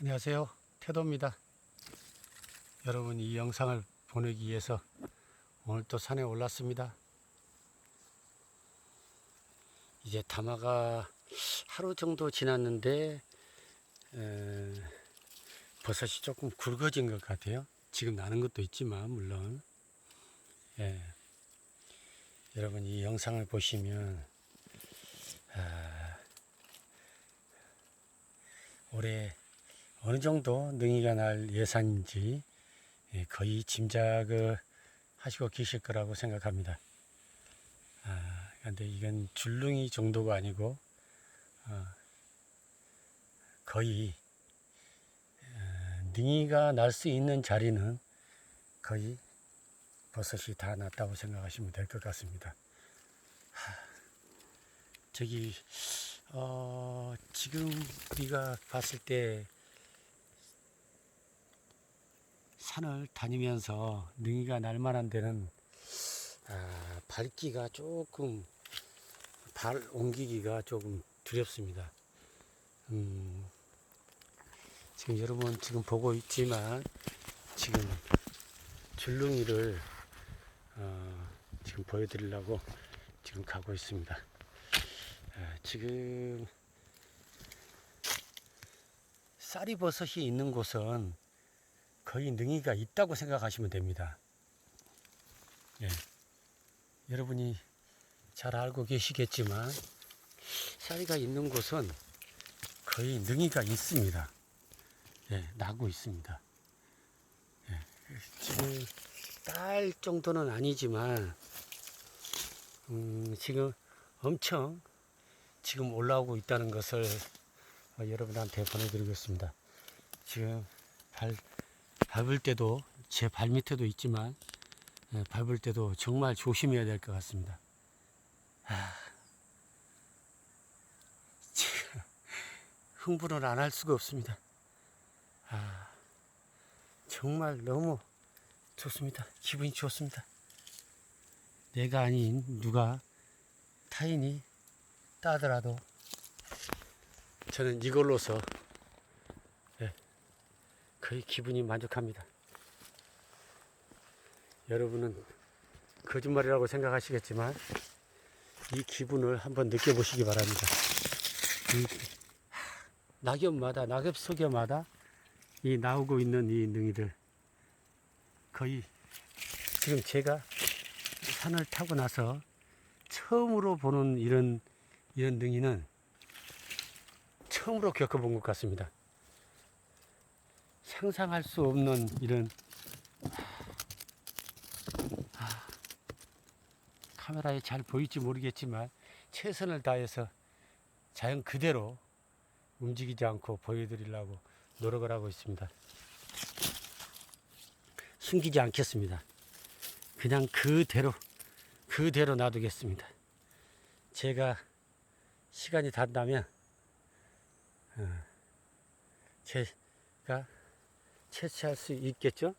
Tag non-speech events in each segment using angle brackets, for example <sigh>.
안녕하세요. 태도입니다. 여러분 이 영상을 보내기 위해서 오늘 또 산에 올랐습니다. 이제 담화가 하루 정도 지났는데 에, 버섯이 조금 굵어진 것 같아요. 지금 나는 것도 있지만 물론 예. 여러분 이 영상을 보시면 아, 올해 어느 정도 능이가 날 예산인지 예, 거의 짐작을 하시고 계실 거라고 생각합니다. 아, 근데 이건 줄능이 정도가 아니고 어, 거의 어, 능이가 날 수 있는 자리는 거의 버섯이 다 났다고 생각하시면 될 것 같습니다. 하, 저기 어, 지금 우리가 봤을 때 산을 다니면서 능이가 날 만한 데는 아, 밟기가 조금 발 옮기기가 조금 두렵습니다. 음, 지금 여러분 지금 보고 있지만 지금 줄눈이를 어, 지금 보여드리려고 지금 가고 있습니다. 아, 지금 쌀이버섯이 있는 곳은 거의 능이가 있다고 생각하시면 됩니다. 예. 여러분이 잘 알고 계시겠지만 쌀이가 있는 곳은 거의 능이가 있습니다. 예, 나고 있습니다. 예, 지금 딸 정도는 아니지만 음, 지금 엄청 지금 올라오고 있다는 것을 어, 여러분한테 보내드리겠습니다. 지금 발 밟을 때도 제 발 밑에도 있지만 예, 밟을 때도 정말 조심해야 될 것 같습니다. 아, 흥분을 안 할 수가 없습니다. 아, 정말 너무 좋습니다. 기분이 좋습니다. 내가 아닌 누가 타인이 따더라도 저는 이걸로서 예, 거의 기분이 만족합니다. 여러분은 거짓말이라고 생각하시겠지만 이 기분을 한번 느껴보시기 바랍니다. 이 낙엽마다 낙엽 속여마다 이 나오고 있는 이 능이들 거의 지금 제가 산을 타고 나서 처음으로 보는 이런 이런 능이는 처음으로 겪어본 것 같습니다. 상상할 수 없는 이런 아, 카메라에 잘 보일지 모르겠지만 최선을 다해서 자연 그대로 움직이지 않고 보여드리려고 노력을 하고 있습니다. 숨기지 않겠습니다. 그냥 그대로 그대로 놔두겠습니다. 제가 시간이 단다면 어, 제가 채취할 수 있겠죠?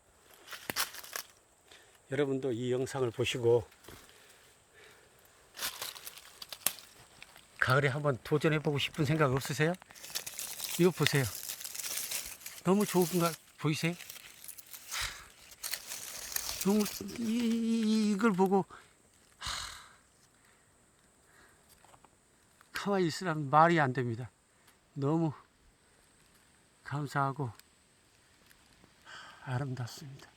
여러분도 이 영상을 보시고 가을에 한번 도전해보고 싶은 생각 없으세요? 이거 보세요. 너무 좋은 거 보이세요? 너무 이, 이- 이걸 보고 하, 가만히 있으라면 말이 안 됩니다. 너무 감사하고 아름답습니다.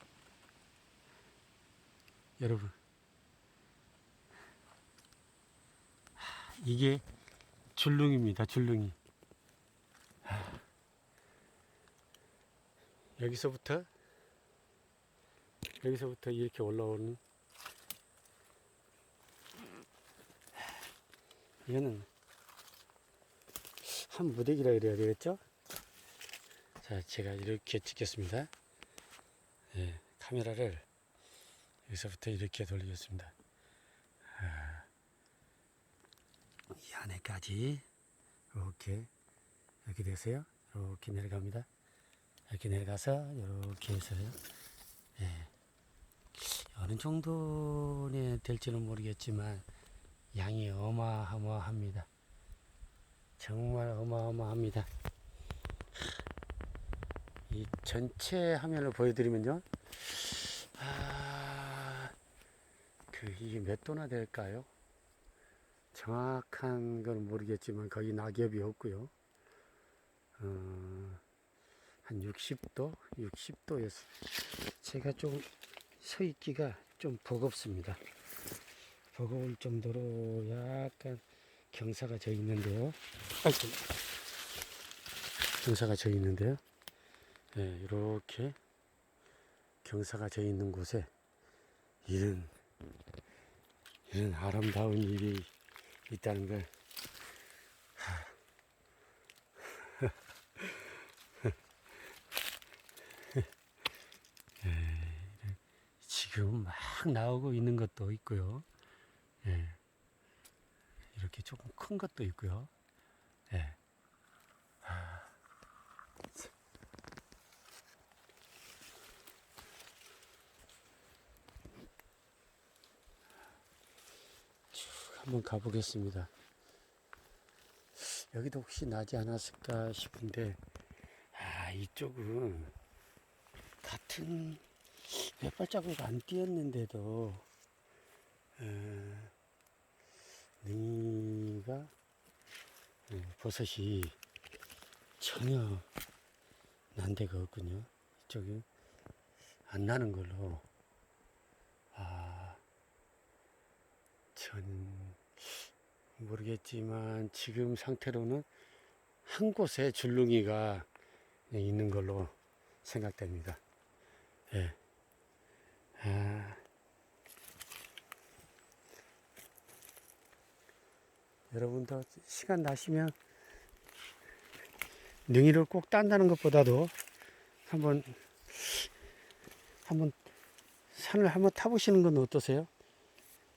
여러분, 하, 이게 줄릉입니다. 줄릉이. 하, 여기서부터 여기서부터 이렇게 올라오는 이거는 한 무대기라 그래야 되겠죠? 자, 제가 이렇게 찍겠습니다. 예, 카메라를 여기서부터 이렇게 돌리겠습니다. 아, 이 안에까지 이렇게 이렇게 되세요. 이렇게 내려갑니다. 이렇게 내려가서 이렇게 해서요. 예. 어느 정도에 될지는 모르겠지만 양이 어마어마합니다. 정말 어마어마합니다. 이 전체 화면을 보여드리면요. 아, 그 이게 몇 도나 될까요? 정확한 건 모르겠지만 거기 낙엽이 없고요. 어, 한 60도, 60도에서 제가 좀서 있기가 좀 버겁습니다. 버거울 정도로 약간 경사가 져 있는데요. 경사가 져 있는데요. 네, 이렇게 경사가 져 있는 곳에 이런 이런 아름다운 일이 있다는 걸 <laughs> 예, 지금 막 나오고 있는 것도 있고요. 예, 이렇게 조금 큰 것도 있고요. 한번 가보겠습니다. 여기도 혹시 나지 않았을까 싶은데, 아, 이쪽은 같은 몇 발자국 안 뛰었는데도, 어, 능이가, 어, 버섯이 전혀 난 데가 없군요. 이쪽이 안 나는 걸로, 아, 전 모르겠지만 지금 상태로는 한 곳에 줄눈이가 있는 걸로 생각됩니다. 예. 아, 여러분도 시간 나시면 능이를 꼭 딴다는 것보다도 한번 한번 산을 한번 타보시는 건 어떠세요?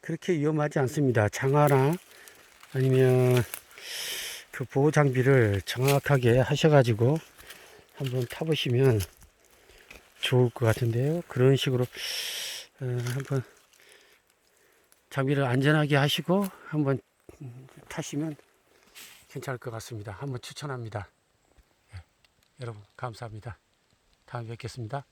그렇게 위험하지 않습니다. 장화나 아니면 그 보호 장비를 정확하게 하셔가지고 한번 타보시면 좋을 것 같은데요. 그런 식으로 어, 한번 장비를 안전하게 하시고 한번 타시면 괜찮을 것 같습니다. 한번 추천합니다. 예, 여러분 감사합니다. 다음에 뵙겠습니다.